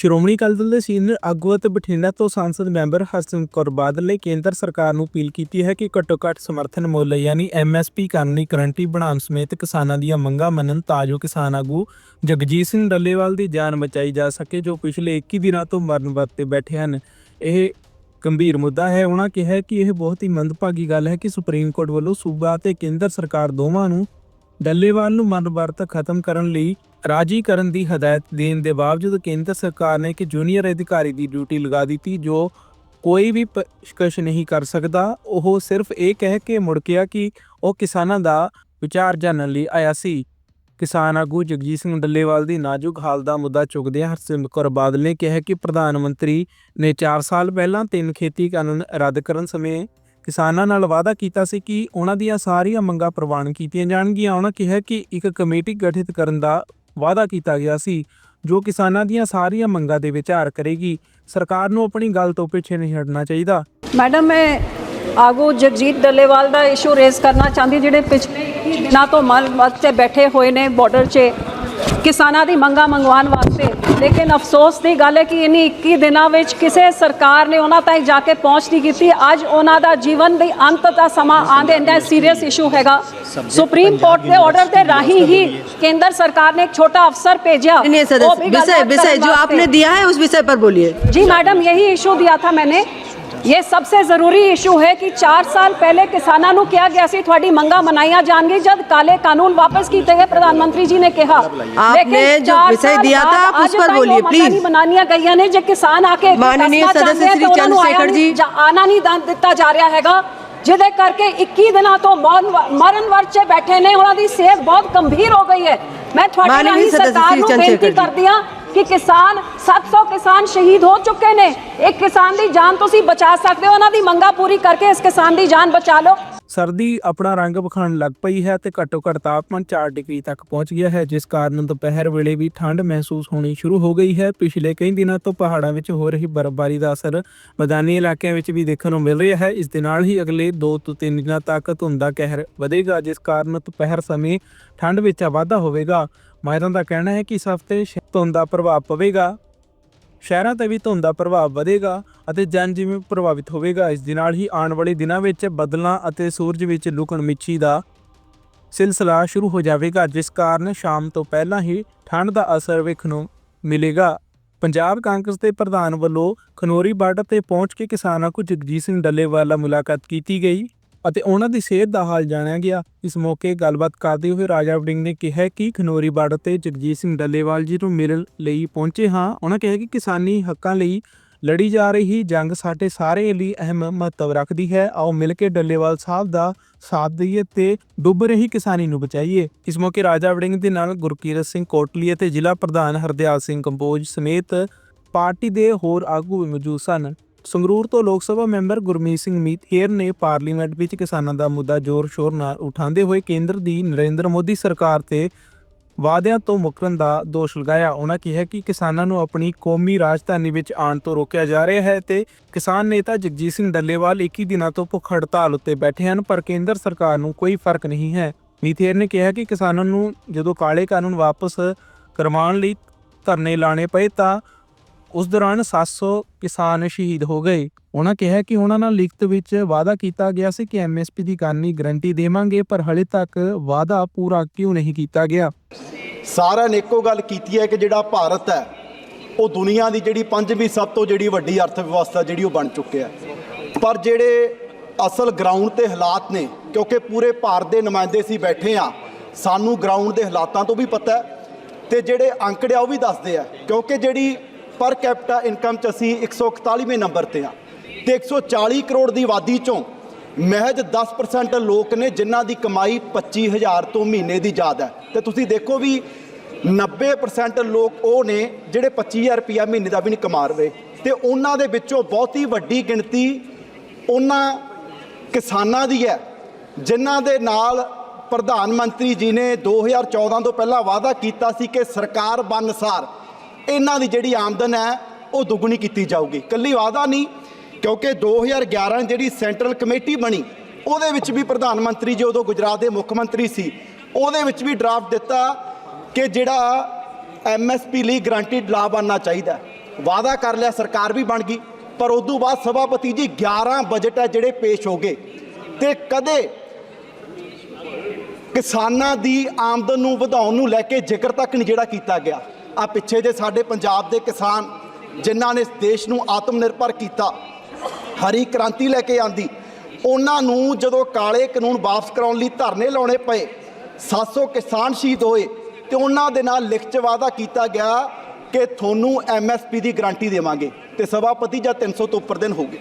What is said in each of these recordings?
ਸ਼੍ਰੋਮਣੀ ਅਕਾਲੀ ਦਲ ਦੇ ਸੀਨੀਅਰ ਆਗੂ ਅਤੇ ਬਠਿੰਡਾ ਤੋਂ ਸੰਸਦ ਮੈਂਬਰ ਹਰਸਿਮਰਤ ਕੌਰ ਬਾਦਲ ਨੇ ਕੇਂਦਰ ਸਰਕਾਰ ਨੂੰ ਅਪੀਲ ਕੀਤੀ ਹੈ ਕਿ ਘੱਟੋ-ਘੱਟ ਸਮਰਥਨ ਮੁੱਲ ਯਾਨੀ ਐਮਐਸਪੀ ਕਾਨੂੰਨੀ ਗਰੰਟੀ ਬਣਾਉਣ ਸਮੇਤ ਕਿਸਾਨਾਂ ਦੀਆਂ ਮੰਗਾਂ ਮੰਨਣ ਤਾਂ ਜੋ ਕਿਸਾਨ ਆਗੂ ਜਗਜੀਤ ਸਿੰਘ ਡੱਲੇਵਾਲ ਦੀ ਜਾਨ ਬਚਾਈ ਜਾ ਸਕੇ, ਜੋ ਪਿਛਲੇ 21 ਦਿਨਾਂ ਤੋਂ ਮਰਨ ਵਰਤੇ ਬੈਠੇ ਹਨ। ਇਹ ਗੰਭੀਰ ਮੁੱਦਾ ਹੈ। ਉਹਨਾਂ ਕਿਹਾ ਕਿ ਇਹ ਬਹੁਤ ਹੀ ਮੰਦਭਾਗੀ ਗੱਲ ਹੈ ਕਿ ਸੁਪਰੀਮ ਕੋਰਟ ਵੱਲੋਂ ਸੂਬਾ ਅਤੇ ਕੇਂਦਰ ਸਰਕਾਰ ਦੋਵਾਂ ਨੂੰ ਡੱਲੇਵਾਲ ਨੂੰ ਮਰਨ ਵਰਤ ਖਤਮ ਕਰਨ ਲਈ ਰਾਜੀ ਕਰਨ ਦੀ ਹਦਾਇਤ ਦੇਣ ਦੇ ਬਾਵਜੂਦ ਕੇਂਦਰ ਸਰਕਾਰ ਨੇ ਕਿ ਜੂਨੀਅਰ ਅਧਿਕਾਰੀ ਦੀ ਡਿਊਟੀ ਲਗਾ ਦਿੱਤੀ, ਜੋ ਕੋਈ ਵੀ ਪੇਸ਼ਕਸ਼ ਨਹੀਂ ਕਰ ਸਕਦਾ। ਉਹ ਸਿਰਫ ਇਹ ਕਹਿ ਕੇ ਮੁੜ ਗਿਆ ਕਿ ਉਹ ਕਿਸਾਨਾਂ ਦਾ ਵਿਚਾਰ ਜਾਣਨ ਲਈ ਆਇਆ ਸੀ। ਕਿਸਾਨ ਆਗੂ ਜਗਜੀਤ ਸਿੰਘ ਡੱਲੇਵਾਲ ਦੀ ਨਾਜ਼ੁਕ ਹਾਲ ਦਾ ਮੁੱਦਾ ਚੁੱਕਦਿਆਂ ਹਰਸਿਮਰਤ ਕੌਰ ਬਾਦਲ ਨੇ ਕਿਹਾ ਕਿ ਪ੍ਰਧਾਨ ਮੰਤਰੀ ਨੇ 4 ਸਾਲ ਪਹਿਲਾਂ ਤਿੰਨ ਖੇਤੀ ਕਾਨੂੰਨ ਰੱਦ ਕਰਨ ਸਮੇਂ ਕਿਸਾਨਾਂ ਨਾਲ ਵਾਅਦਾ ਕੀਤਾ ਸੀ ਕਿ ਉਹਨਾਂ ਦੀਆਂ ਸਾਰੀਆਂ ਮੰਗਾਂ ਪ੍ਰਵਾਨ ਕੀਤੀਆਂ ਜਾਣਗੀਆਂ। ਉਹਨਾਂ ਕਿਹਾ ਕਿ ਇੱਕ ਕਮੇਟੀ ਗਠਿਤ ਕਰਨ ਦਾ ਵਾਅਦਾ ਕੀਤਾ ਗਿਆ ਸੀ, ਜੋ ਕਿਸਾਨਾਂ ਦੀਆਂ ਸਾਰੀਆਂ ਮੰਗਾਂ ਦੇ ਵਿਚਾਰ ਕਰੇਗੀ। ਸਰਕਾਰ ਨੂੰ ਆਪਣੀ ਗੱਲ ਤੋਂ ਪਿੱਛੇ ਨਹੀਂ ਹਟਣਾ ਚਾਹੀਦਾ। ਮੈਡਮ, ਮੈਂ ਆਗੂ ਜਗਜੀਤ ਡੱਲੇਵਾਲ ਦਾ ਇਸ਼ੂ ਰੇਜ਼ ਕਰਨਾ ਚਾਹੁੰਦੀ, ਜਿਹੜੇ ਪਿਛਲੇ ਦਿਨਾਂ ਤੋਂ ਮਨ ਵਾਸਤੇ ਬੈਠੇ ਹੋਏ ਨੇ ਬਾਰਡਰ 'ਚ ਕਿਸਾਨਾਂ ਦੀ ਮੰਗਾਂ ਮੰਗਵਾਉਣ ਵਾਸਤੇ ਲੇਕਿਨ ਅਫਸੋਸ ਦੀ ਗੱਲ ਹੈ ਕਿ ਇਨੀ 21 ਦਿਨਾਂ ਵਿੱਚ ਕਿਸੇ ਸਰਕਾਰ ਨੇ ਉਹਨਾਂ ਤਾਈਂ ਜਾ ਕੇ ਪਹੁੰਚ ਨਹੀਂ ਕੀਤੀ ਅੱਜ ਉਹਨਾਂ ਦਾ ਜੀਵਨ ਦੇ ਅੰਤ ਦਾ ਸਮਾਂ ਆਂਦੇ ਇੰਨਾ ਸੀਰੀਅਸ ਇਸ਼ੂ ਹੈਗਾ ਸੁਪਰੀਮ ਕੋਰਟ ਦੇ ਆਰਡਰ ਦੇ ਰਾਹੀਂ ਹੀ ਕੇਂਦਰ ਸਰਕਾਰ ਨੇ ਇੱਕ ਛੋਟਾ ਅਫਸਰ ਭੇਜਿਆ नहीं वो सदस्य भी विषय गलबात विषय करने जो वास्ते। आपने दिया है उस विषय पर बोलिए जी मैडम यही इशू दिया था मैंने ਇਹ ਸਭ ਤੋਂ ਜ਼ਰੂਰੀ ਇਸ਼ੂ ਹੈ ਕਿ 4 ਸਾਲ ਪਹਿਲੇ ਕਿਸਾਨਾਂ ਨੂੰ ਕਿਹਾ ਗਿਆ ਸੀ ਤੁਹਾਡੀ ਮੰਗਾਂ ਮਨਾਈਆਂ ਜਾਣਗੇ ਜਦ ਕਾਲੇ ਕਾਨੂੰਨ ਵਾਪਸ ਕੀਤੇ ਗਏ ਪ੍ਰਧਾਨ ਮੰਤਰੀ ਜੀ आपने जो विषय दिया था आप उस पर बोलिए प्लीज ਮਨਾਨੀਆਂ ਗਈਆਂ ਨੇ ਜੇ ਕਿਸਾਨ ਆ ਕੇ सदस्य श्री चंद्र जी। ਆਣਾ ਨਹੀਂ ਦਿੱਤਾ ਜਾ ਰਿਹਾ ਹੈਗਾ ਜਿਹਦੇ ਕਰਕੇ 21 ਦਿਨਾਂ ਤੋਂ ਮਰਨ ਵਰਚ 'ਚ ਬੈਠੇ ਨੇ ਉਹਨਾਂ ਦੀ ਸਿਹਤ ਬਹੁਤ ਗੰਭੀਰ ਹੋ ਗਈ ਹੈ ਮੈਂ ਤੁਹਾਡੀ ਰਾਹੀਂ ਸਰਕਾਰ ਨੂੰ ਬੇਨਤੀ ਕਰਦੀ ਹਾਂ ਕਿ ਕਿਸਾਨ 700 ਕਿਸਾਨ ਸ਼ਹੀਦ ਹੋ ਚੁੱਕੇ ਨੇ। ਇੱਕ ਕਿਸਾਨ ਦੀ ਜਾਨ ਤੁਸੀਂ ਬਚਾ ਸਕਦੇ ਹੋ। ਉਹਨਾਂ ਦੀ ਮੰਗਾਂ ਪੂਰੀ ਕਰਕੇ ਇਸ ਕਿਸਾਨ ਦੀ ਜਾਨ ਬਚਾ ਲਓ। ਸਰਦੀ ਆਪਣਾ ਰੰਗ ਵਿਖਾਉਣ ਲੱਗ ਪਈ ਹੈ ਤੇ ਘੱਟੋ ਘੱਟ ਤਾਪਮਾਨ 4 ਡਿਗਰੀ ਤੱਕ ਪਹੁੰਚ ਗਿਆ ਹੈ, ਜਿਸ ਕਾਰਨ ਦੁਪਹਿਰ ਵੇਲੇ ਵੀ ਠੰਡ ਮਹਿਸੂਸ ਹੋਣੀ ਸ਼ੁਰੂ ਹੋ ਗਈ ਹੈ। ਪਿਛਲੇ ਕਈ ਦਿਨਾਂ ਤੋਂ ਪਹਾੜਾਂ ਵਿੱਚ ਹੋ ਰਹੀ ਬਰਫ਼ਬਾਰੀ ਦਾ ਅਸਰ ਮੈਦਾਨੀ ਇਲਾਕਿਆਂ ਵਿੱਚ ਵੀ ਦੇਖਣ ਨੂੰ ਮਿਲ ਰਿਹਾ ਹੈ। ਇਸ ਦੇ ਨਾਲ ਹੀ ਅਗਲੇ 2 ਤੋਂ 3 ਦਿਨਾਂ ਤੱਕ ਧੁੰਦ ਦਾ ਕਹਿਰ ਵਧੇਗਾ, ਜਿਸ ਕਾਰਨ ਦੁਪਹਿਰ ਸਮੇਂ ਠੰਡ ਵਿੱਚ ਵਾਧਾ ਹੋਵੇਗਾ। ਮਾਹਿਰਾਂ ਦਾ ਕਹਿਣਾ ਹੈ ਕਿ ਇਸ ਹਫ਼ਤੇ ਸ਼- ਧੁੰਦ ਦਾ ਪ੍ਰਭਾਵ ਪਵੇਗਾ। ਸ਼ਹਿਰਾਂ ਤੇ ਵੀ ਧੁੰਦ ਦਾ ਪ੍ਰਭਾਵ ਵਧੇਗਾ ਅਤੇ ਜਨ ਜੀਵਨ ਪ੍ਰਭਾਵਿਤ ਹੋਵੇਗਾ। ਇਸ ਦੇ ਨਾਲ ਹੀ ਆਉਣ ਵਾਲੇ ਦਿਨਾਂ ਵਿੱਚ ਬਦਲਾਂ ਅਤੇ ਸੂਰਜ ਵਿੱਚ ਲੁਕਣ ਮਿੱਚੀ ਦਾ ਸਿਲਸਿਲਾ ਸ਼ੁਰੂ ਹੋ ਜਾਵੇਗਾ, ਜਿਸ ਕਾਰਨ ਸ਼ਾਮ ਤੋਂ ਪਹਿਲਾਂ ਹੀ ਠੰਡ ਦਾ ਅਸਰ ਵੇਖਣ ਨੂੰ ਮਿਲੇਗਾ। ਪੰਜਾਬ ਕਾਂਗਰਸ ਦੇ ਪ੍ਰਧਾਨ ਵੱਲੋਂ ਖਨੋਰੀ ਬਾਰਡਰ ਤੇ ਪਹੁੰਚ ਕੇ ਕਿਸਾਨਾਂ ਕੋ ਜਗਜੀਤ ਸਿੰਘ ਡੱਲੇਵਾਲ ਨਾਲ ਮੁਲਾਕਾਤ ਕੀਤੀ ਗਈ। ਅਤੇ ਉਹਨਾਂ ਦੀ ਸਿਹਤ ਦਾ ਹਾਲ ਜਾਣਿਆ ਗਿਆ। ਇਸ ਮੌਕੇ ਗੱਲਬਾਤ ਕਰਦੇ ਹੋਏ ਰਾਜਾ ਵੜਿੰਗ ਨੇ ਕਿਹਾ ਕਿ ਖਨੋਰੀ ਬਾਰਡਰ ਤੇ ਜਗਜੀਤ ਸਿੰਘ ਡੱਲੇਵਾਲ ਜੀ ਨੂੰ ਮਿਲਣ ਲਈ ਪਹੁੰਚੇ ਹਾਂ। ਉਹਨਾਂ ਕਿਹਾ ਕਿ ਕਿਸਾਨੀ ਹੱਕਾਂ ਲਈ ਲੜੀ ਜਾ ਰਹੀ ਜੰਗ ਸਾਡੇ ਸਾਰੇ ਲਈ ਅਹਿਮ ਮਹੱਤਵ ਰੱਖਦੀ ਹੈ। ਆਓ ਮਿਲ ਕੇ ਡੱਲੇਵਾਲ ਸਾਹਿਬ ਦਾ ਸਾਥ ਦਈਏ ਤੇ ਡੁੱਬ ਰਹੀ ਕਿਸਾਨੀ ਨੂੰ ਬਚਾਈਏ। ਇਸ ਮੌਕੇ ਰਾਜਾ ਵੜਿੰਗ ਦੇ ਨਾਲ ਗੁਰਕੀਰਤ ਸਿੰਘ ਕੋਟਲੀ ਅਤੇ ਜ਼ਿਲ੍ਹਾ ਪ੍ਰਧਾਨ ਹਰਦਿਆਲ ਸਿੰਘ ਕੰਬੋਜ ਸਮੇਤ ਪਾਰਟੀ ਦੇ ਹੋਰ ਆਗੂ ਵੀ ਮੌਜੂਦ ਸਨ। ਸੰਗਰੂਰ ਤੋਂ ਲੋਕ ਸਭਾ ਮੈਂਬਰ ਗੁਰਮੀਤ ਸਿੰਘ ਮੀਤੇਰ ਨੇ ਪਾਰਲੀਮੈਂਟ ਵਿੱਚ ਕਿਸਾਨਾਂ ਦਾ ਮੁੱਦਾ ਜ਼ੋਰ-ਸ਼ੋਰ ਨਾਲ ਉਠਾਉਂਦੇ ਹੋਏ ਕੇਂਦਰ ਦੀ ਨਰਿੰਦਰ ਮੋਦੀ ਸਰਕਾਰ ਤੇ ਵਾਅਦਿਆਂ ਤੋਂ ਮੁਕਰਨ ਦਾ ਦੋਸ਼ ਲਗਾਇਆ। ਉਹਨਾਂ ਕਿਹਾ ਕਿ ਕਿਸਾਨਾਂ ਨੂੰ ਆਪਣੀ ਕੌਮੀ ਰਾਜਧਾਨੀ ਵਿੱਚ ਆਉਣ ਤੋਂ ਰੋਕਿਆ ਜਾ ਰਿਹਾ ਹੈ ਤੇ ਕਿਸਾਨ ਨੇਤਾ ਜਗਜੀਤ ਸਿੰਘ ਡੱਲੇਵਾਲ 21 ਦਿਨਾਂ ਤੋਂ ਭੁੱਖ ਹੜਤਾਲ ਉੱਤੇ ਬੈਠੇ ਹਨ, ਪਰ ਕੇਂਦਰ ਸਰਕਾਰ ਨੂੰ ਕੋਈ ਫ਼ਰਕ ਨਹੀਂ ਹੈ। ਮੀਥੇਰ ਨੇ ਕਿਹਾ ਕਿ ਕਿਸਾਨਾਂ ਨੂੰ ਜਦੋਂ ਕਾਲੇ ਕਾਨੂੰਨ ਵਾਪਸ ਕਰਵਾਉਣ ਲਈ ਧਰਨੇ ਲਾਣੇ ਪਏ ਤਾਂ ਉਸ ਦੌਰਾਨ 700 ਕਿਸਾਨ ਸ਼ਹੀਦ ਹੋ ਗਏ। ਉਹਨਾਂ ਕਿਹਾ ਕਿ ਉਹਨਾਂ ਨਾਲ ਲਿਖਤ ਵਿੱਚ ਵਾਅਦਾ ਕੀਤਾ ਗਿਆ ਸੀ ਕਿ ਐਮਐਸਪੀ ਦੀ ਕਰਨੀ ਗਰੰਟੀ ਦੇਵਾਂਗੇ, ਪਰ ਹਲੇ ਤੱਕ ਵਾਅਦਾ ਪੂਰਾ ਕਿਉਂ ਨਹੀਂ ਕੀਤਾ ਗਿਆ? ਸਾਰਿਆਂ ਨੇ ਇੱਕੋ ਗੱਲ ਕੀਤੀ ਹੈ ਕਿ ਜਿਹੜਾ ਭਾਰਤ ਹੈ, ਉਹ ਦੁਨੀਆ ਦੀ ਜਿਹੜੀ ਪੰਜਵੀਂ ਸਭ ਤੋਂ ਜਿਹੜੀ ਵੱਡੀ ਅਰਥ ਵਿਵਸਥਾ ਜਿਹੜੀ ਉਹ ਬਣ ਚੁੱਕਿਆ ਪਰ ਜਿਹੜੇ ਅਸਲ ਗਰਾਊਂਡ ਤੇ ਹਾਲਾਤ ਨੇ, ਕਿਉਂਕਿ ਪੂਰੇ ਭਾਰਤ ਦੇ ਨੁਮਾਇੰਦੇ ਸੀ ਬੈਠੇ ਆ ਸਾਨੂੰ ਗਰਾਊਂਡ ਦੇ ਹਾਲਾਤਾਂ ਤੋਂ ਵੀ ਪਤਾ ਹੈ ਤੇ ਜਿਹੜੇ ਅੰਕੜੇ ਆ ਉਹ ਵੀ ਦੱਸਦੇ ਆ, ਕਿਉਂਕਿ ਜਿਹੜੀ ਪਰ ਕੈਪੀਟਾ ਇਨਕਮ ਚ ਅਸੀਂ 141ਵੇਂ ਨੰਬਰ ਤੇ ਆ ਤੇ 140 ਕਰੋੜ ਦੀ ਆਬਾਦੀ ਚੋਂ ਮਹਿਜ 10% ਲੋਕ ਨੇ ਜਿਨ੍ਹਾਂ ਦੀ ਕਮਾਈ 25000 ਤੋਂ ਮਹੀਨੇ ਦੀ ਜ਼ਿਆਦਾ ਹੈ। ਤੇ ਤੁਸੀਂ ਦੇਖੋ ਵੀ 90% ਲੋਕ ਉਹ ਨੇ ਜਿਹੜੇ 25000 ਰੁਪਇਆ ਮਹੀਨੇ ਦਾ ਵੀ ਨਹੀਂ ਕਮਾ ਰਹੇ। ਤੇ ਉਹਨਾਂ ਦੇ ਵਿੱਚੋਂ ਬਹੁਤੀ ਵੱਡੀ ਗਿਣਤੀ ਉਹਨਾਂ ਕਿਸਾਨਾਂ ਦੀ ਹੈ, ਜਿਨ੍ਹਾਂ ਦੇ ਨਾਲ ਪ੍ਰਧਾਨ ਮੰਤਰੀ ਜੀ ਨੇ 2014 ਤੋਂ ਪਹਿਲਾਂ ਵਾਅਦਾ ਕੀਤਾ ਸੀ ਕਿ ਸਰਕਾਰ ਬਨਸਾਰ ਇਹਨਾਂ ਦੀ ਜਿਹੜੀ ਆਮਦਨ ਹੈ, ਉਹ ਦੁੱਗਣੀ ਕੀਤੀ ਜਾਊਗੀ। ਕੱਲੀ ਵਾਅਦਾ ਨਹੀਂ, ਕਿਉਂਕਿ 2011 ਜਿਹੜੀ ਸੈਂਟਰਲ ਕਮੇਟੀ ਬਣੀ, ਉਹਦੇ ਵਿੱਚ ਵੀ ਪ੍ਰਧਾਨ ਮੰਤਰੀ ਜੀ ਉਦੋਂ ਗੁਜਰਾਤ ਦੇ ਮੁੱਖ ਮੰਤਰੀ ਸੀ। ਉਹਦੇ ਵਿੱਚ ਵੀ ਡਰਾਫਟ ਦਿੱਤਾ ਕਿ ਜਿਹੜਾ ਐਮਐਸਪੀ ਲਈ ਗਰੰਟਿਡ ਲਾਭ ਆਉਣਾ ਚਾਹੀਦਾ ਵਾਅਦਾ ਕਰ ਲਿਆ, ਸਰਕਾਰ ਵੀ ਬਣ ਗਈ, ਪਰ ਉਦੋਂ ਬਾਅਦ ਸਭਾਪਤੀ ਜੀ 11 ਬਜਟ ਹੈ ਜਿਹੜੇ ਪੇਸ਼ ਹੋ ਗਏ। ਤੇ ਕਦੇ ਕਿਸਾਨਾਂ ਦੀ ਆਮਦਨ ਨੂੰ ਵਧਾਉਣ ਨੂੰ ਲੈ ਕੇ ਜ਼ਿਕਰ ਤੱਕ ਨਹੀਂ ਜਿਹੜਾ ਕੀਤਾ ਗਿਆ। ਆ ਪਿੱਛੇ ਜੇ ਸਾਡੇ ਪੰਜਾਬ ਦੇ ਕਿਸਾਨ ਜਿਨ੍ਹਾਂ ਨੇ ਦੇਸ਼ ਨੂੰ ਆਤਮ ਨਿਰਭਰ ਕੀਤਾ, ਹਰੀ ਕ੍ਰਾਂਤੀ ਲੈ ਕੇ ਆਂਦੀ, ਉਹਨਾਂ ਨੂੰ ਜਦੋਂ ਕਾਲੇ ਕਾਨੂੰਨ ਵਾਪਸ ਕਰਾਉਣ ਲਈ ਧਰਨੇ ਲਾਉਣੇ ਪਏ 700 ਕਿਸਾਨ ਸ਼ਹੀਦ ਹੋਏ ਤੇ ਉਹਨਾਂ ਦੇ ਨਾਲ ਲਿਖਤ 'ਚ ਵਾਅਦਾ ਕੀਤਾ ਗਿਆ ਕਿ ਤੁਹਾਨੂੰ ਐਮਐਸਪੀ ਦੀ ਗਾਰੰਟੀ ਦੇਵਾਂਗੇ ਤੇ ਸਭਾਪਤੀ ਜਾਂ 300 ਤੋਂ ਉੱਪਰ ਦਿਨ ਹੋ ਗਏ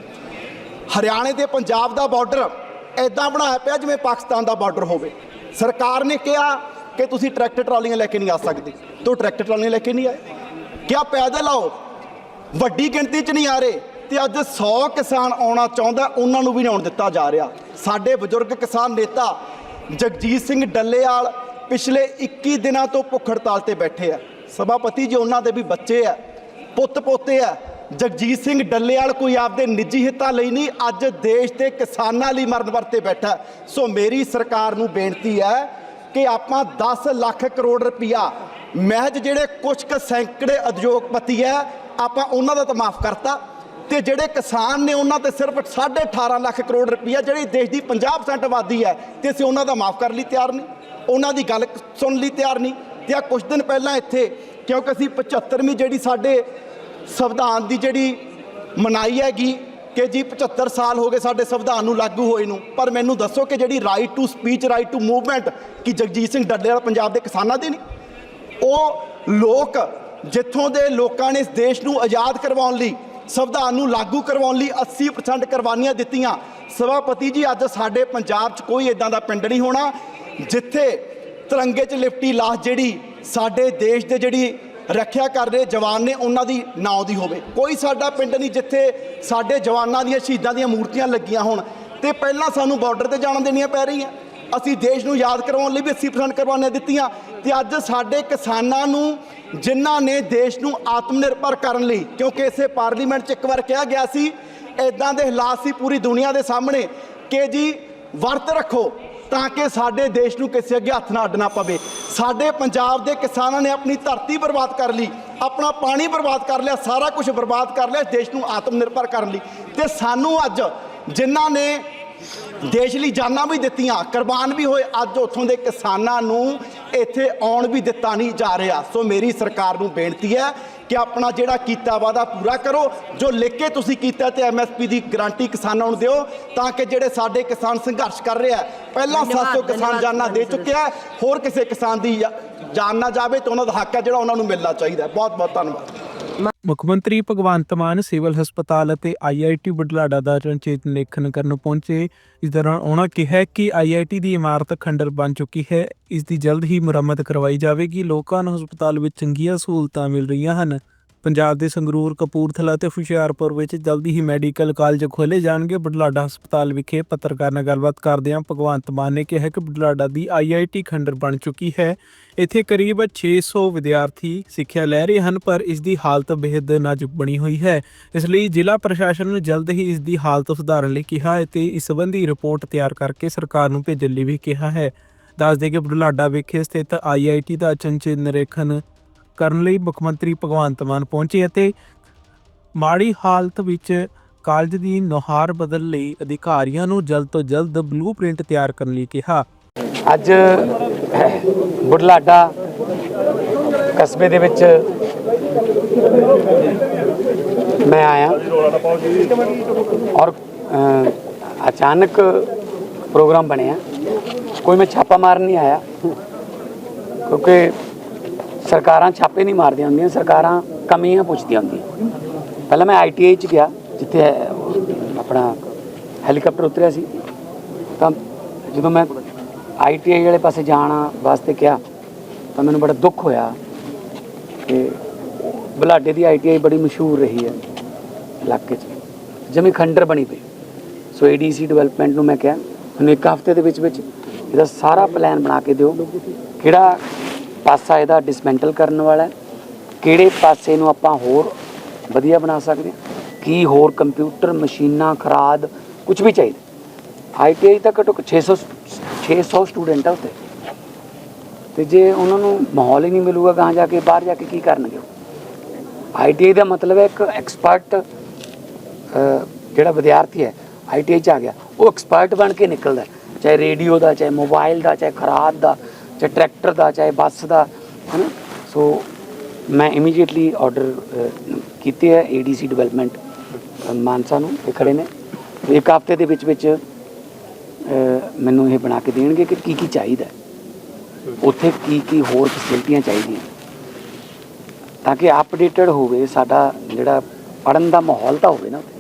ਹਰਿਆਣੇ ਤੇ ਪੰਜਾਬ ਦਾ ਬਾਰਡਰ ਐਦਾਂ ਬਣਾਇਆ ਪਿਆ ਜਿਵੇਂ ਪਾਕਿਸਤਾਨ ਦਾ ਬਾਰਡਰ ਹੋਵੇ। ਸਰਕਾਰ ਨੇ ਕਿਹਾ ਕਿ ਤੁਸੀਂ ਟਰੈਕਟਰ ਟਰਾਲੀਆਂ ਲੈ ਕੇ ਨਹੀਂ ਆ ਸਕਦੇ? ਤੋ ਟਰੈਕਟਰ ਟਰਾਲੀਆਂ ਲੈ ਕੇ ਨਹੀਂ ਆਏ? ਕਿਆ ਪੈਦਲ ਆਓ ਵੱਡੀ ਗਿਣਤੀ 'ਚ ਨਹੀਂ ਆ ਰਹੇ ਤੇ ਅੱਜ 100 ਕਿਸਾਨ ਆਉਣਾ ਚਾਹੁੰਦਾ, ਉਹਨਾਂ ਨੂੰ ਵੀ ਨਹੀਂ ਆਉਣ ਦਿੱਤਾ ਜਾ ਰਿਹਾ। ਸਾਡੇ ਬਜ਼ੁਰਗ ਕਿਸਾਨ ਨੇਤਾ ਜਗਜੀਤ ਸਿੰਘ ਡੱਲੇਵਾਲ ਪਿਛਲੇ 21 ਦਿਨਾਂ ਤੋਂ ਭੁੱਖ ਹੜਤਾਲ ਤੇ ਬੈਠੇ ਆ। ਸਭਾਪਤੀ ਜੀ, ਉਹਨਾਂ ਦੇ ਵੀ ਬੱਚੇ ਆ, ਪੁੱਤ ਪੋਤੇ ਆ। ਜਗਜੀਤ ਸਿੰਘ ਡੱਲੇਵਾਲ ਕੋਈ ਆਪਦੇ ਨਿੱਜੀ ਹਿੱਤਾਂ ਲਈ ਨਹੀਂ, ਅੱਜ ਦੇਸ਼ ਦੇ ਕਿਸਾਨਾਂ ਲਈ ਮਰਨ ਵਰਤੇ ਬੈਠਾ। ਸੋ ਮੇਰੀ ਸਰਕਾਰ ਨੂੰ ਬੇਨਤੀ ਹੈ ਕਿ ਆਪਾਂ 10 ਲੱਖ ਕਰੋੜ ਰੁਪਇਆ ਮਹਿਜ ਜਿਹੜੇ ਕੁਝ ਕੁ ਸੈਂਕੜੇ ਉਦਯੋਗਪਤੀ ਹੈ, ਆਪਾਂ ਉਹਨਾਂ ਦਾ ਤਾਂ ਮਾਫ ਕਰਤਾ। ਤੇ ਜਿਹੜੇ ਕਿਸਾਨ ਨੇ ਉਹਨਾਂ ਤੇ ਸਿਰਫ 18.5 ਲੱਖ ਕਰੋੜ ਰੁਪਇਆ ਜਿਹੜੀ ਦੇਸ਼ ਦੀ 50% ਆਬਾਦੀ ਹੈ, ਤੇ ਅਸੀਂ ਉਹਨਾਂ ਦਾ ਮਾਫ ਕਰਨ ਲਈ ਤਿਆਰ ਨਹੀਂ। ਉਹਨਾਂ ਦੀ ਗੱਲ ਸੁਣਨ ਲਈ ਤਿਆਰ ਨਹੀਂ। ਤੇ ਆ ਕੁਝ ਦਿਨ ਪਹਿਲਾਂ ਇੱਥੇ, ਕਿਉਂਕਿ ਅਸੀਂ 75ਵੀਂ ਜਿਹੜੀ ਸਾਡੇ ਸੰਵਿਧਾਨ ਦੀ ਜਿਹੜੀ ਮਨਾਈ ਹੈਗੀ ਕਿ ਜੀ 75 ਸਾਲ ਹੋ ਗਏ ਸਾਡੇ ਸੰਵਿਧਾਨ ਨੂੰ ਲਾਗੂ ਹੋਏ ਨੂੰ, ਪਰ ਮੈਨੂੰ ਦੱਸੋ ਕਿ ਜਿਹੜੀ right to speech right to movement ਕੀ ਜਗਜੀਤ ਸਿੰਘ ਡੱਲੇਵਾਲ ਪੰਜਾਬ ਦੇ ਕਿਸਾਨਾਂ ਦੀ ਨਹੀਂ ਉਹ ਲੋਕ ਜਿੱਥੋਂ ਦੇ ਲੋਕਾਂ ਨੇ ਇਸ ਦੇਸ਼ ਨੂੰ ਆਜ਼ਾਦ ਕਰਵਾਉਣ ਲਈ, ਸੰਵਿਧਾਨ ਨੂੰ ਲਾਗੂ ਕਰਵਾਉਣ ਲਈ 80% ਕੁਰਬਾਨੀਆਂ ਦਿੱਤੀਆਂ। ਸਭਾਪਤੀ ਜੀ, ਅੱਜ ਸਾਡੇ ਪੰਜਾਬ 'ਚ ਕੋਈ ਇਦਾਂ ਦਾ ਪਿੰਡ ਨਹੀਂ ਹੋਣਾ, ਜਿੱਥੇ ਤਿਰੰਗੇ 'ਚ ਲਿਪਟੀ ਲਾਸ਼ ਜਿਹੜੀ ਸਾਡੇ ਦੇਸ਼ ਦੇ ਜਿਹੜੀ ਰੱਖਿਆ ਕਰ ਰਹੇ ਜਵਾਨ ਨੇ ਉਹਨਾਂ ਦੀ ਨਾਂ ਦੀ ਹੋਵੇ। ਕੋਈ ਸਾਡਾ ਪਿੰਡ ਨਹੀਂ ਜਿੱਥੇ ਸਾਡੇ ਜਵਾਨਾਂ ਦੀਆਂ ਸ਼ਹੀਦਾਂ ਦੀਆਂ ਮੂਰਤੀਆਂ ਲੱਗੀਆਂ ਹੋਣ। ਤੇ ਪਹਿਲਾਂ ਸਾਨੂੰ ਬਾਰਡਰ ਤੇ ਜਾਣ ਦੇਣੀਆਂ ਪੈ ਰਹੀਆਂ। ਅਸੀਂ ਦੇਸ਼ ਨੂੰ ਯਾਦ ਕਰਵਾਉਣ ਲਈ ਵੀ 80% ਕੁਰਬਾਨੀਆਂ ਦਿੱਤੀਆਂ। ਤੇ ਅੱਜ ਸਾਡੇ ਕਿਸਾਨਾਂ ਨੂੰ, ਜਿਨ੍ਹਾਂ ਨੇ ਦੇਸ਼ ਨੂੰ ਆਤਮ ਨਿਰਭਰ ਕਰਨ ਲਈ, ਕਿਉਂਕਿ ਇਸੇ ਪਾਰਲੀਮੈਂਟ 'ਚ ਇੱਕ ਵਾਰ ਕਿਹਾ ਗਿਆ ਸੀ ਇਦਾਂ ਦੇ ਹਾਲਾਤ ਸੀ ਪੂਰੀ ਦੁਨੀਆ ਦੇ ਸਾਹਮਣੇ, ਕਿ ਜੀ, ਵਰਤ ਰੱਖੋ। ਤਾਂ ਕਿ ਸਾਡੇ ਦੇਸ਼ ਨੂੰ ਕਿਸੇ ਅੱਗੇ ਹੱਥ ਨਾ ਅੱਡਣਾ ਪਵੇ। ਸਾਡੇ ਪੰਜਾਬ ਦੇ ਕਿਸਾਨਾਂ ਨੇ ਆਪਣੀ ਧਰਤੀ ਬਰਬਾਦ ਕਰ ਲਈ, ਆਪਣਾ ਪਾਣੀ ਬਰਬਾਦ ਕਰ ਲਿਆ, ਸਾਰਾ ਕੁਝ ਬਰਬਾਦ ਕਰ ਲਿਆ, ਦੇਸ਼ ਨੂੰ ਆਤਮ ਨਿਰਭਰ ਕਰਨ ਲਈ। ਤੇ ਸਾਨੂੰ ਅੱਜ ਜਿਨ੍ਹਾਂ ਨੇ ਦੇਸ਼ ਲਈ ਜਾਨਾਂ ਵੀ ਦਿੱਤੀਆਂ, ਕੁਰਬਾਨ ਵੀ ਹੋਏ, ਅੱਜ ਉੱਥੋਂ ਦੇ ਕਿਸਾਨਾਂ ਨੂੰ ਇੱਥੇ ਆਉਣ ਵੀ ਦਿੱਤਾ ਨਹੀਂ ਜਾ ਰਿਹਾ। ਸੋ ਮੇਰੀ ਸਰਕਾਰ ਨੂੰ ਬੇਨਤੀ ਹੈ ਕਿ ਆਪਣਾ ਜਿਹੜਾ ਕੀਤਾ ਵਾਦਾ ਪੂਰਾ ਕਰੋ ਜੋ ਲਿਖ ਕੇ ਤੁਸੀਂ ਕੀਤਾ ਤੇ ਐਮਐਸਪੀ ਦੀ ਗਾਰੰਟੀ ਕਿਸਾਨਾਂ ਨੂੰ ਦਿਓ ਤਾਂ ਕਿ ਜਿਹੜੇ ਸਾਡੇ ਕਿਸਾਨ ਸੰਘਰਸ਼ ਕਰ ਰਹੇ ਆ ਪਹਿਲਾਂ 700 ਕਿਸਾਨ ਜਾਨਾਂ ਦੇ ਚੁੱਕਿਆ ਹੋਰ ਕਿਸੇ ਕਿਸਾਨ ਦੀ ਜਾਨ ਨਾ ਜਾਵੇ ਤੇ ਉਹਨਾਂ ਦਾ ਹੱਕ ਹੈ ਜਿਹੜਾ ਉਹਨਾਂ ਨੂੰ ਮਿਲਣਾ ਚਾਹੀਦਾ। ਬਹੁਤ ਬਹੁਤ ਧੰਨਵਾਦ ਮੁੱਖ ਮੰਤਰੀ ਭਗਵੰਤ ਮਾਨ ਸਿਵਲ ਹਸਪਤਾਲ ਅਤੇ ਆਈਆਈਟੀ ਬੁਢਲਾਡਾ ਦਾ ਅਚਨਚੇਤ ਨਿਰੀਖਣ ਕਰਨ ਪਹੁੰਚੇ। ਇਸ ਦੌਰਾਨ ਉਹਨਾਂ ਕਿਹਾ ਕਿ ਆਈਆਈਟੀ ਦੀ ਇਮਾਰਤ ਖੰਡਰ ਬਣ ਚੁੱਕੀ ਹੈ। ਇਸ ਦੀ ਜਲਦ ਹੀ ਮੁਰੰਮਤ ਕਰਵਾਈ ਜਾਵੇਗੀ। ਲੋਕਾਂ ਨੂੰ ਹਸਪਤਾਲ ਵਿੱਚ ਚੰਗੀਆਂ ਸਹੂਲਤਾਂ ਮਿਲ ਰਹੀਆਂ ਹਨ। ਪੰਜਾਬ ਦੇ ਸੰਗਰੂਰ, ਕਪੂਰਥਲਾ ਤੇ ਹੁਸ਼ਿਆਰਪੁਰ ਵਿੱਚ ਜਲਦੀ ਹੀ ਮੈਡੀਕਲ ਕਾਲਜ ਖੋਲੇ ਜਾਣਗੇ। ਬੁਢਲਾਡਾ ਹਸਪਤਾਲ ਵਿਖੇ ਪੱਤਰਕਾਰ ਨਾਲ ਗੱਲਬਾਤ ਕਰਦਿਆਂ ਭਗਵੰਤ ਮਾਨ ਨੇ ਕਿਹਾ ਕਿ ਬੁਢਲਾਡਾ ਦੀ ਆਈਆਈਟੀ ਖੰਡਰ ਬਣ ਚੁੱਕੀ ਹੈ। ਇੱਥੇ ਕਰੀਬ 600 ਵਿਦਿਆਰਥੀ ਸਿੱਖਿਆ ਲੈ ਰਹੇ ਹਨ, ਪਰ ਇਸ ਦੀ ਹਾਲਤ ਬੇਹੱਦ ਨਾਜ਼ੁਕ ਬਣੀ ਹੋਈ ਹੈ। ਇਸ ਲਈ ਜ਼ਿਲ੍ਹਾ ਪ੍ਰਸ਼ਾਸਨ ਨੂੰ ਜਲਦ ਹੀ ਇਸ ਦੀ ਹਾਲਤ ਸੁਧਾਰਨ ਲਈ ਕਿਹਾ ਹੈ ਤੇ ਇਸ ਸੰਬੰਧੀ ਰਿਪੋਰਟ ਤਿਆਰ ਕਰਕੇ ਸਰਕਾਰ ਨੂੰ ਭੇਜਣ ਲਈ ਵੀ ਕਿਹਾ ਹੈ। ਦੱਸ ਦੇ ਕਿ ਬੁਢਲਾਡਾ ਵਿਖੇ ਸਥਿਤ ਆਈਆਈਟੀ ਦਾ ਅਚਨਚੇਤ ਨਿਰੀਖਣ ਕਰਨ ਲਈ ਮੁੱਖ ਮੰਤਰੀ ਭਗਵੰਤ ਮਾਨ ਪਹੁੰਚੇ ਅਤੇ ਮਾੜੀ ਹਾਲਤ ਵਿੱਚ ਕਾਲਜ ਦੀ ਨੁਹਾਰ ਬਦਲ ਲਈ ਅਧਿਕਾਰੀਆਂ ਨੂੰ ਜਲਦ ਤੋਂ ਜਲਦ ਬਲੂਪ੍ਰਿੰਟ ਤਿਆਰ ਕਰਨ ਲਈ ਕਿਹਾ। ਅੱਜ ਬੁਢਲਾਡਾ ਕਸਬੇ ਦੇ ਵਿੱਚ ਮੈਂ ਆਇਆ ਔਰ ਅਚਾਨਕ ਪ੍ਰੋਗਰਾਮ ਬਣਿਆ। ਕੋਈ ਮੈਂ ਛਾਪਾ ਮਾਰਨ ਨਹੀਂ ਆਇਆ, ਕਿਉਂਕਿ ਸਰਕਾਰਾਂ ਛਾਪੇ ਨਹੀਂ ਮਾਰਦੀਆਂ ਹੁੰਦੀਆਂ, ਸਰਕਾਰਾਂ ਕਮੀਆਂ ਪੁੱਛਦੀਆਂ ਹੁੰਦੀਆਂ। ਪਹਿਲਾਂ ਮੈਂ ਆਈਟੀਆਈ ਚ ਗਿਆ, ਜਿੱਥੇ ਆਪਣਾ ਹੈਲੀਕਾਪਟਰ ਉਤਰਿਆ ਸੀ। ਤਾਂ ਜਦੋਂ ਮੈਂ ਆਈਟੀਆਈ ਵਾਲੇ ਪਾਸੇ ਜਾਣ ਵਾਸਤੇ ਕਿਹਾ, ਤਾਂ ਮੈਨੂੰ ਬੜਾ ਦੁੱਖ ਹੋਇਆ ਕਿ ਬਲਾਡੇ ਦੀ ਆਈਟੀਆਈ ਬੜੀ ਮਸ਼ਹੂਰ ਰਹੀ ਹੈ ਇਲਾਕੇ 'ਚ। ਜਿਵੇਂ ਖੰਡਰ ਬਣੀ ਪਈ। ਸੋ ਏਡੀਸੀ ਡਿਵੈਲਪਮੈਂਟ ਨੂੰ ਮੈਂ ਕਿਹਾ ਹੁਣ ਇੱਕ ਹਫ਼ਤੇ ਦੇ ਵਿੱਚ ਵਿੱਚ ਇਹਦਾ ਸਾਰਾ ਪਲਾਨ ਬਣਾ ਕੇ ਦਿਓ। ਕਿਹੜਾ ਪਾਸਾ ਇਹਦਾ ਡਿਸਮੈਂਟਲ ਕਰਨ ਵਾਲਾ ਹੈ। ਕਿਹੜੇ ਪਾਸੇ ਨੂੰ ਆਪਾਂ ਹੋਰ ਵਧੀਆ ਬਣਾ ਸਕਦੇ ਹਾਂ? ਕੀ ਹੋਰ ਕੰਪਿਊਟਰ ਮਸ਼ੀਨਾਂ, ਖਰਾਦ ਕੁਝ ਵੀ ਚਾਹੀਦਾ? ਆਈਟੀਆਈ ਤਾਂ ਘੱਟੋ ਘੱਟ 600 600 ਸਟੂਡੈਂਟ ਆ ਉੱਥੇ। ਤੇ ਜੇ ਉਹਨਾਂ ਨੂੰ ਮਾਹੌਲ ਹੀ ਨਹੀਂ ਮਿਲੂਗਾ ਗਾਂ ਜਾ ਕੇ, ਬਾਹਰ ਜਾ ਕੇ ਕੀ ਕਰਨਗੇ ਉਹ? ਆਈਟੀਆਈ ਦਾ ਮਤਲਬ ਹੈ ਇੱਕ ਐਕਸਪਰਟ ਜਿਹੜਾ ਵਿਦਿਆਰਥੀ ਹੈ ਆਈਟੀਆਈ ਚ ਆ ਗਿਆ। ਉਹ ਐਕਸਪਰਟ ਬਣ ਕੇ ਨਿਕਲਦਾ ਚਾਹੇ ਰੇਡੀਓ ਦਾ, ਚਾਹੇ ਮੋਬਾਈਲ ਦਾ, ਚਾਹੇ ਖਰਾਦ ਦਾ। ਚਾਹੇ ਟਰੈਕਟਰ ਦਾ, ਚਾਹੇ ਬੱਸ ਦਾ ਹੈ ਨਾ ਸੋ ਮੈਂ ਇਮੀਡੀਏਟਲੀ ਆਰਡਰ ਕੀਤੇ ਹੈ ਏਡੀਸੀ ਡਿਵੈਲਪਮੈਂਟ ਮਾਨਸਾ ਨੂੰ, ਇਹ ਖੜੇ ਨੇ। ਇੱਕ ਹਫ਼ਤੇ ਦੇ ਵਿੱਚ ਵਿੱਚ ਮੈਨੂੰ ਇਹ ਬਣਾ ਕੇ ਦੇਣਗੇ ਕਿ ਕੀ ਕੀ ਚਾਹੀਦਾ ਉੱਥੇ ਕੀ ਕੀ ਹੋਰ ਫੈਸਿਲਿਟੀਆਂ ਚਾਹੀਦੀਆਂ ਤਾਂ ਕਿ ਅਪਡੇਟਡ ਹੋਵੇ ਸਾਡਾ ਜਿਹੜਾ ਪੜਨ ਦਾ ਮਾਹੌਲ ਤਾਂ ਹੋਵੇ ਨਾ ਉੱਥੇ।